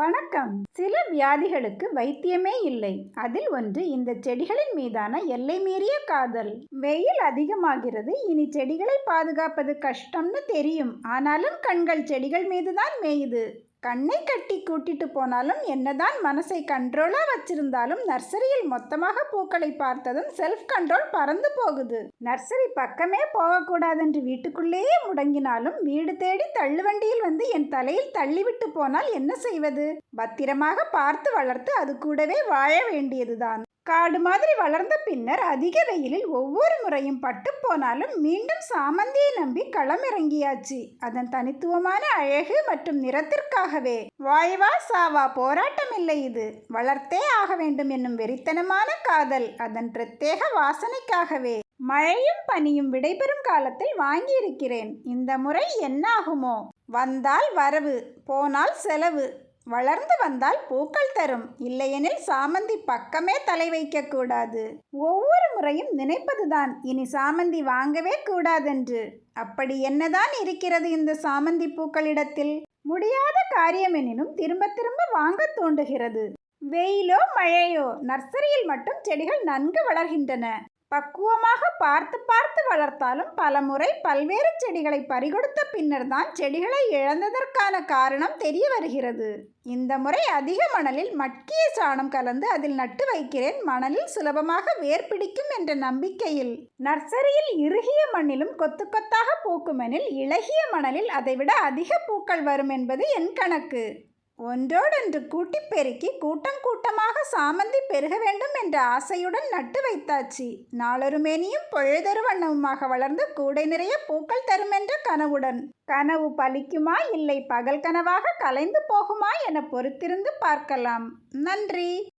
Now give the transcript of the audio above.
வணக்கம். சில வியாதிகளுக்கு வைத்தியமே இல்லை. அதில் ஒன்று இந்த செடிகளின் மீதான எல்லை மீறிய காதல். வெயில் அதிகமாகிறது. இனி செடிகளை பாதுகாப்பது கஷ்டம்னு தெரியும். ஆனாலும் கண்கள் செடிகள் மீதுதான் மேயுது. கண்ணை கட்டி கூட்டிட்டு போனாலும் என்னதான் மனசை கண்ட்ரோலாக வச்சிருந்தாலும் நர்சரியில் மொத்தமாக பூக்களை பார்த்ததும் செல்ஃப் கண்ட்ரோல் பறந்து போகுது. நர்சரி பக்கமே போகக்கூடாதென்று வீட்டுக்குள்ளேயே முடங்கினாலும் வீடு தேடி தள்ளுவண்டியில் வந்து என் தலையில் தள்ளிவிட்டு போனால் என்ன செய்வது? பத்திரமாக பார்த்து வளர்த்து அது கூடவே வாழ வேண்டியதுதான். காடு மாதிரி வளர்ந்த பின்னர் அதிக வெயிலில் ஒவ்வொரு முறையும் பட்டு போனாலும் மீண்டும் சாமந்தியை நம்பி களமிறங்கியாச்சு. அதன் தனித்துவமான அழகு மற்றும் நிறத்திற்காகவே. வாய்வா சாவா போராட்டம் இல்லை இது. வளர்த்தே ஆக வேண்டும் என்னும் வெறித்தனமான காதல் அதன் பிரத்யேக வாசனைக்காகவே. மழையும் பனியும் விடைபெறும் காலத்தில் வாங்கியிருக்கிறேன். இந்த முறை என்னாகுமோ? வந்தால் வரவு போனால் செலவு. வளர்ந்து வந்தால் பூக்கள் தரும். இல்லையெனில் சாமந்தி பக்கமே தலை வைக்கக்கூடாது. ஒவ்வொரு முறையும் நினைப்பதுதான். இனி சாமந்தி வாங்கவே கூடாதென்று. அப்படி என்னதான் இருக்கிறது இந்த சாமந்தி பூக்களிடத்தில்? முடியாத காரியமெனினும் திரும்ப திரும்ப வாங்க தூண்டுகிறது வெயிலோ மழையோ நர்சரியில் மட்டும் செடிகள் நன்கு வளர்கின்றன. பக்குவமாக பார்த்து பார்த்து வளர்த்தாலும் பல முறை பல்வேறு செடிகளை பறிகொடுத்த பின்னர் தான் செடிகளை இழந்ததற்கான காரணம் தெரிய வருகிறது. இந்த முறை அதிக மணலில் மட்கிய சாணம் கலந்து அதில் நட்டு வைக்கிறேன். மணலில் சுலபமாக வேர் பிடிக்கும் என்ற நம்பிக்கையில். நர்சரியில் இறுகிய மண்ணிலும் கொத்து கொத்தாக பூக்குமெனில் இளகிய மணலில் அதைவிட அதிக பூக்கள் வரும் என்பது என் கணக்கு. ஒன்றோடொன்று கூட்டி பெருக்கி கூட்டம் கூட்டமாக சாமந்தி பெருக வேண்டும் என்ற ஆசையுடன் நட்டு வைத்தாச்சு. நாளொரு மேனியும் பொழுதொரு வண்ணமுமாக வளர்ந்து கூடை நிறைய பூக்கள் தரும் என்ற கனவுடன். கனவு பலிக்குமா? இல்லை பகல் கனவாக கலைந்து போகுமா? என பொறுத்திருந்து பார்க்கலாம். நன்றி!